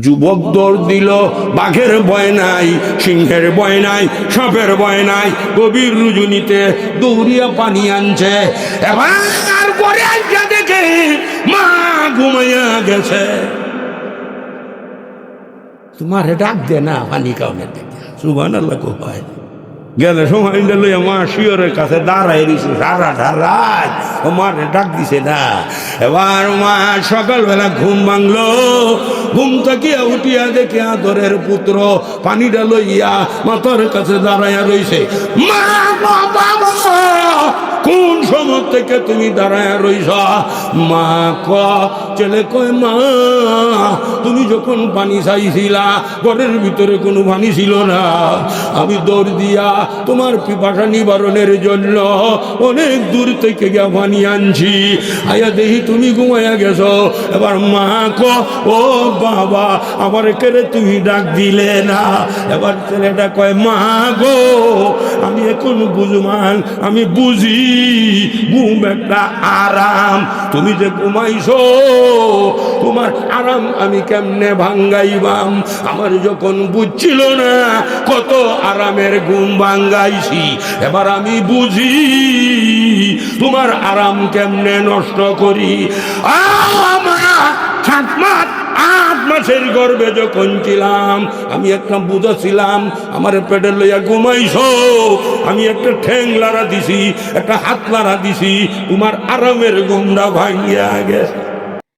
যুবক দৌড় দিল, বাঘের ভয় নাই, সিংহের ভয় নাই, সাপের ভয় নাই, গভীর রুজুনিতে দৌড়িয়া পানি আনছে। এবার পরে আইসা দেখে মা ঘুমাইয়া গেছে। তোমার ডাক দে না, পানি কাউনে দেখে। সুবান আল্লাহ হয়। গেলে সময় লইয়া মা শিওরের কাছে দাঁড়াই দিছে সারা ঢালাই ও মারে ডাক দিছে না। এবার মা সকালবেলা ঘুম ভাঙলো ঘুম থাকিয়া উঠিয়া দেখে আদরের পুত্র পানিটা লইয়া মাথার কাছে দাঁড়াইয়া রইছে। মা বাবা কোন সময় থেকে তুমি দাঁড়ায় রইছ? মা ক ছেলে কয়, মা, তুমি যখন পানি চাইছিলা, ঘরের ভিতরে কোনো পানি ছিল না। আমি দৌড় দিয়া তোমার পিপাসা নিবারণের জন্য অনেক দূর থেকে গিয়া পানি আনছি। আয়া দেখি তুমি ঘুমাইয়া গেছ। এবার মা ক ও বাবা, আমার কেড়ে তুমি ডাক দিলে না। এবার ছেলেটা কয়, মা গো, আমি এখন বুঝমান, আমি বুঝি ঘুম একটা আরাম। তুমি যে ঘুমাইছো, তোমার আরাম আমি কেমনে ভাঙ্গাইবাম? আমার যখন বুঝছিল না কত আরামের ঘুম ভাঙ্গাইছি, এবার আমি বুঝি তোমার আরাম কেমনে নষ্ট করি। আমার মাসের গর্বে যখন ছিলাম, আমি একটা বুধ ছিলাম, আমার পেটের লইয়া ঘুমাইছ, আমি একটা ঠেং লাড়া দিছি, একটা হাত লাড়া দিছি, তোমার আরামের ঘুমটা ভাঙিয়া গেছে।